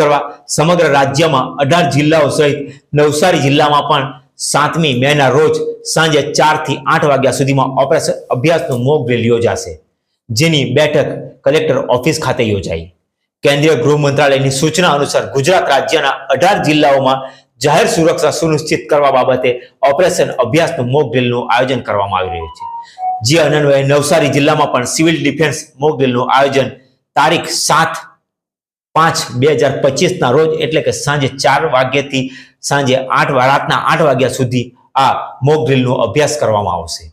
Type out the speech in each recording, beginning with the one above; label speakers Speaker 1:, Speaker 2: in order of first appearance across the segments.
Speaker 1: કરવા સમગ્ર રાજ્યમાં અઢાર જિલ્લાઓ સહિત નવસારી જિલ્લામાં પણ સાતમી મેના રોજ સાંજે ચારથી આઠ વાગ્યા સુધીમાં ઓપરેશન અભ્યાસનું મોક ડ્રીલ યોજાશે, જેની બેઠક કલેક્ટર ઓફિસ ખાતે યોજાઈ. કેન્દ્રીય ગૃહ મંત્રાલયની સૂચના અનુસાર ગુજરાત રાજ્યના અઢાર જિલ્લાઓમાં જાહેર સુરક્ષા સુનિશ્ચિત કરવા બાબતે ઓપરેશન અભ્યાસનું મોક ડ્રીલનું આયોજન કરવામાં આવી રહ્યું છે. જે અનન્વયે નવસારી જિલ્લામાં પણ સિવિલ ડિફેન્સ મોક ડ્રીલનું આયોજન તારીખ સાત પાંચ બે હજાર પચીસના રોજ, એટલે કે સાંજે ચાર વાગ્યાથી સાંજે આઠ રાતના આઠ વાગ્યા સુધી આ મોક ડ્રીલનો અભ્યાસ કરવામાં આવશે.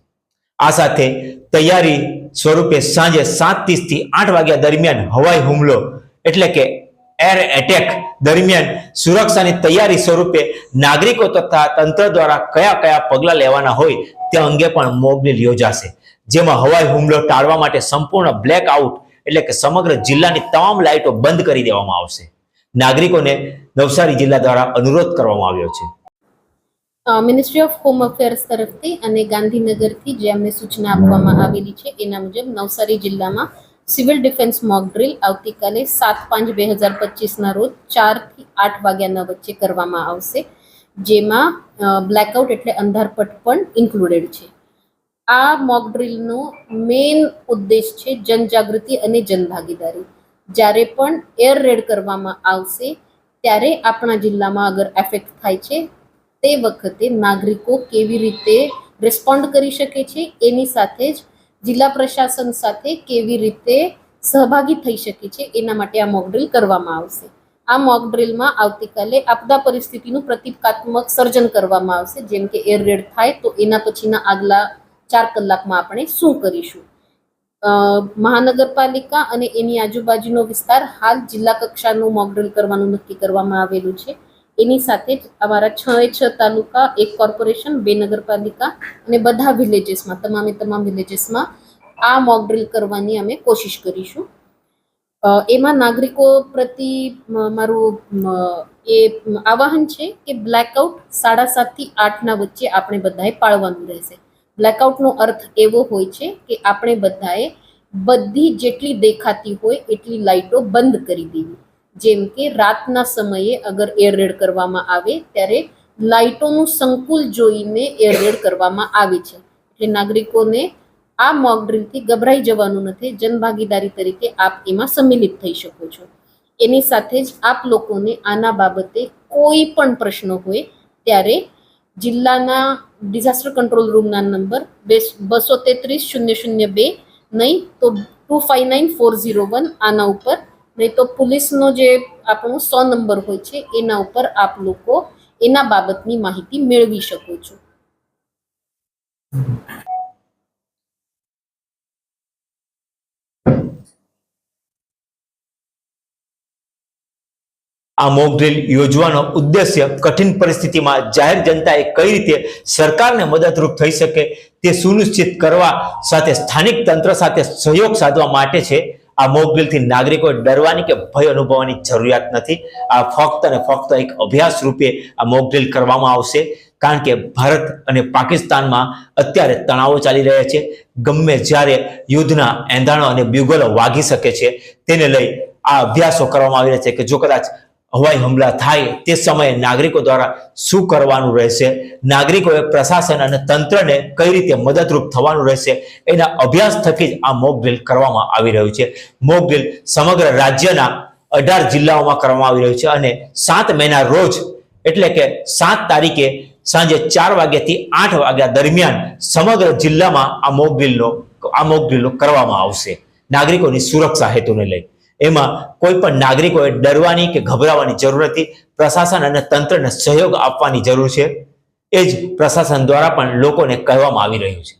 Speaker 1: આ સાથે તૈયારી સ્વરૂપે સાંજે સાત ત્રીસથી આઠ વાગ્યા દરમિયાન હવાઈ હુમલો, એટલે કે એર એટેક દરમિયાન સુરક્ષાની તૈયારી સ્વરૂપે નાગરિકો તથા તંત્ર દ્વારા કયા કયા પગલાં લેવાના હોય તે અંગે પણ મોક ડ્રીલ યોજાશે. જેમાં હવાઈ હુમલો ટાળવા માટે સંપૂર્ણ બ્લેક આઉટ એટલે કે સમગ્ર જિલ્લાની તમામ લાઇટો બંધ કરી દેવામાં આવશે. નાગરિકોને નવસારી જિલ્લા દ્વારા અનુરોધ કરવામાં આવ્યો છે.
Speaker 2: મિનિસ્ટ્રી ઓફ હોમ અફેર્સ તરફથી અને ગાંધીનગરથી જે અમને સૂચના આપવામાં આવેલી છે, એના મુજબ નવસારી જિલ્લામાં સિવિલ ડિફેન્સ મોક ડ્રિલ આવતીકાલે સાત પાંચ બે હજાર પચીસના રોજ ચારથી આઠ વાગ્યાના વચ્ચે કરવામાં આવશે. જેમાં બ્લેકઆઉટ એટલે અંધારપટ પણ ઇન્ક્લુડેડ છે. આ મોક ડ્રીલનો મેઇન ઉદ્દેશ છે જનજાગૃતિ અને જનભાગીદારી. જ્યારે પણ એર રેડ કરવામાં આવશે, ત્યારે આપણા જિલ્લામાં અગર એફેક્ટ થાય છે, તે વખતે નાગરિકો કેવી રીતે રિસ્પોન્ડ કરી શકે છે, એની સાથે જ જિલ્લા પ્રશાસન સાથે કેવી રીતે સહભાગી થઈ શકે છે, એના માટે આ મોક ડ્રીલ કરવામાં આવશે. આ મોક ડ્રીલમાં આવતીકાલે આપદા પરિસ્થિતિનું પ્રતિકાત્મક સર્જન કરવામાં આવશે. જેમ કે એર રેડ થાય તો એના પછીના આગલા ચાર કલાકમાં આપણે શું કરીશું? મહાનગરપાલિકા અને એની આજુબાજુનો વિસ્તાર હાલ જિલ્લા કક્ષાનું મોકડ્રીલ કરવાનું નક્કી કરવામાં આવેલું છે. એની સાથે જ અમારા છ છ તાલુકા, એક કોર્પોરેશન, બે નગરપાલિકા અને બધા વિલેજીસમાં, તમામે તમામ વિલેજીસમાં આ મોક ડ્રીલ કરવાની અમે કોશિશ કરીશું. એમાં નાગરિકો પ્રતિ મારું એ આવાહન છે કે બ્લેકઆઉટ સાડા સાતથી આઠના વચ્ચે આપણે બધાએ પાળવાનું રહેશે. બ્લેકઆઉટનો અર્થ એવો હોય છે કે આપણે બધાએ બધી જેટલી દેખાતી હોય એટલી લાઇટો બંધ કરી દેવી. જેમ કે રાતના સમયે અગર એર રેડ કરવામાં આવે ત્યારે લાઇટોનું સંકુલ જોઈને એર રેડ કરવામાં આવે છે. એટલે નાગરિકોને આ મોક ડ્રીલથી ગભરાઈ જવાનું નથી. જનભાગીદારી તરીકે આપ એમાં સંમિલિત થઈ શકો છો. એની સાથે જ આપ લોકોને આના બાબતે કોઈ પણ પ્રશ્ન હોય ત્યારે જિલ્લાના ડિઝાસ્ટર કંટ્રોલ રૂમના નંબર બસો તેત્રીસ શૂન્ય શૂન્ય બે નહીં તો two five nine four zero one આના ઉપર. નહીં તો પોલીસનો જે આપણો સો નંબર હોય છે, એના ઉપર આપ લોકો એના બાબતની માહિતી મેળવી શકો છો.
Speaker 1: આ મોક ડ્રીલ યોજવાનો ઉદ્દેશ્ય કઠિન પરિસ્થિતિમાં જાહેર જનતાએ કઈ રીતે સરકારને મદદરૂપ થઈ શકે તે સુનિશ્ચિત કરવા સાથે સ્થાનિક તંત્ર સાથે સહયોગ સાધવા માટે છે. આ મોક ડ્રીલથી નાગરિકોએ ડરવાની કે ભય અનુભવવાની જરૂરિયાત નથી. આ ફક્ત અને ફક્ત એક અભ્યાસ રૂપે આ મોક ડ્રીલ કરવામાં આવશે. કારણ કે ભારત અને પાકિસ્તાનમાં અત્યારે તણાવો ચાલી રહ્યા છે. ગમે જ્યારે યુદ્ધના એંધાણો અને બ્યુગલો વાગી શકે છે, તેને લઈ આ અભ્યાસો કરવામાં આવી રહ્યા છે કે જો કદાચ હવાઈ હુમલા થાય તે સમયે નાગરિકો દ્વારા શું કરવાનું રહેશે? નાગરિકોએ પ્રશાસન અને તંત્રને કઈ રીતે મદદરૂપ થવાનું રહેશે? એના અભ્યાસ થકી જ આ મોક ડ્રિલ કરવામાં આવી રહ્યું છે. મોક ડ્રિલ સમગ્ર રાજ્યના અઢાર જિલ્લાઓમાં કરવામાં આવી રહ્યું છે અને સાત મેના રોજ, એટલે કે સાત તારીખે સાંજે ચાર વાગ્યાથી આઠ વાગ્યા દરમિયાન સમગ્ર જિલ્લામાં આ મોક ડ્રિલનો આ મોક ડ્રિલનો કરવામાં આવશે. નાગરિકોની સુરક્ષા હેતુને લઈ. એમાં કોઈ પણ નાગરિકોએ ડરવાની કે ગભરાવાની જરૂર નથી. પ્રશાસન અને તંત્રને સહયોગ આપવાની જરૂર છે. એ જ પ્રશાસન દ્વારા પણ લોકોને કહેવામાં આવી રહ્યું છે.